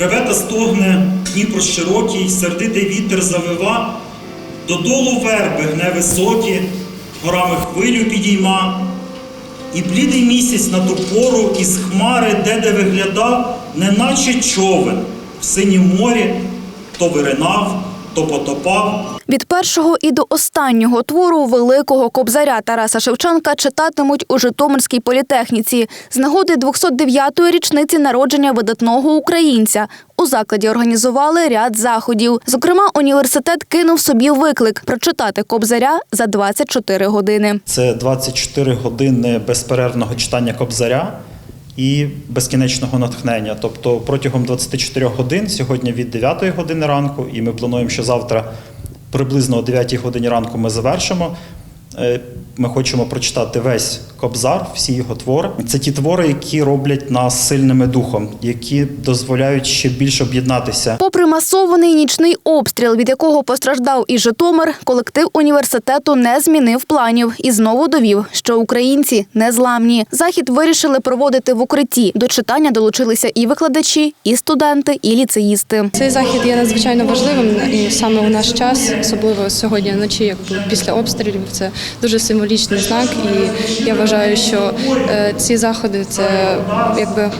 Реве та стогне, Дніпро широкий, сердитий вітер завива, додолу верби гне високі, горами хвилю підійма, і блідий місяць на ту пору із хмари, де де виглядав, неначе човен в синім морі, то виринав, то потопав. Від першого і до останнього твору великого кобзаря Тараса Шевченка читатимуть у Житомирській політехніці з нагоди 209-ї річниці народження видатного українця. У закладі організували ряд заходів. Зокрема, університет кинув собі виклик прочитати кобзаря за 24 години. Це 24 години безперервного читання кобзаря і безкінечного натхнення. Тобто протягом 24 годин, сьогодні від 9 години ранку, і ми плануємо, що завтра приблизно о 9 годині ранку ми завершимо. Е, Ми хочемо прочитати весь кобзар, всі його твори. Це ті твори, які роблять нас сильними духом, які дозволяють ще більше об'єднатися Попри масований нічний обстріл, від якого постраждав і Житомир, колектив університету не змінив планів і знову довів, що українці незламні. Захід вирішили проводити в укритті. До читання долучилися і викладачі, і студенти, і ліцеїсти. Цей захід є надзвичайно важливим і саме у наш час, особливо сьогодні вночі, якби після обстрілів, це дуже символічний знак. І я вважаю, що е, ці заходи це якби.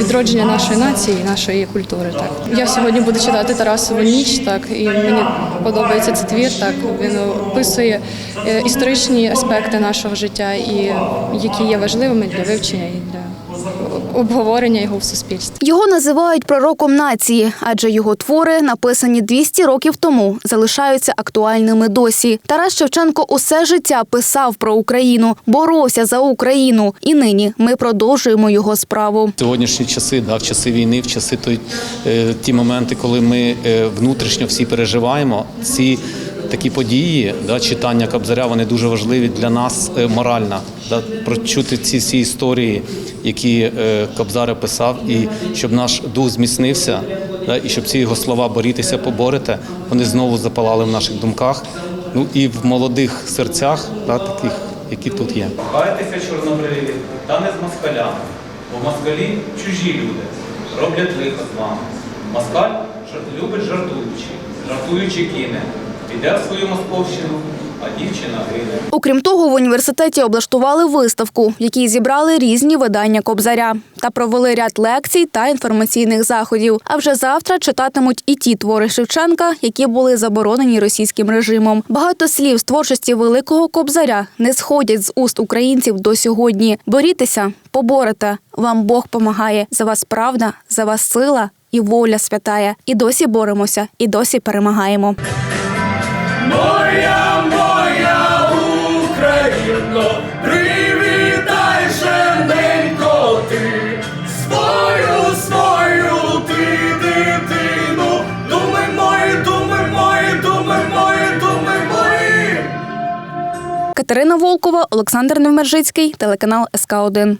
Відродження нашої нації, нашої культури. Так я сьогодні буду читати Тарасову ніч. Так і мені подобається цей твір. Так він описує е, історичні аспекти нашого життя, і які є важливими для вивчення і для обговорення його в суспільстві. Його називають пророком нації, адже його твори, написані 200 років тому, залишаються актуальними досі. Тарас Шевченко усе життя писав про Україну, боровся за Україну, і нині ми продовжуємо його справу. Сьогоднішні часи, да, в часи війни, в часи той, е, ті моменти, коли ми е, внутрішньо всі переживаємо, ці такі події, да, читання Кобзаря, вони дуже важливі для нас е, морально. Да, прочути ці всі історії, які е, Кобзар писав, і щоб наш дух зміцнився, да, і щоб ці його слова борітеся, поборете, вони знову запалали в наших думках, ну і в молодих серцях, да, таких, які тут є. Кайтеся, чорнобриві, та не з москалями, бо москалі чужі люди, роблять лихо з вами. Москаль любить жартуючи, жартуючи кине, піде в свою московщину, а дівчина гине. Окрім того, в університеті облаштували виставку, в якій зібрали різні видання кобзаря та провели ряд лекцій та інформаційних заходів. А вже завтра читатимуть і ті твори Шевченка, які були заборонені російським режимом. Багато слів з творчості великого кобзаря не сходять з уст українців до сьогодні. Борітеся, поборете. Вам Бог помагає. За вас правда, за вас сила і воля святая. І досі боремося, і досі перемагаємо. Моя, моя Україно, привітай жененько свою, свою ти дитину, думи мої, думи мої, думи мої, думи мої. Катерина Волкова, Олександр Невмержицький, телеканал СК 1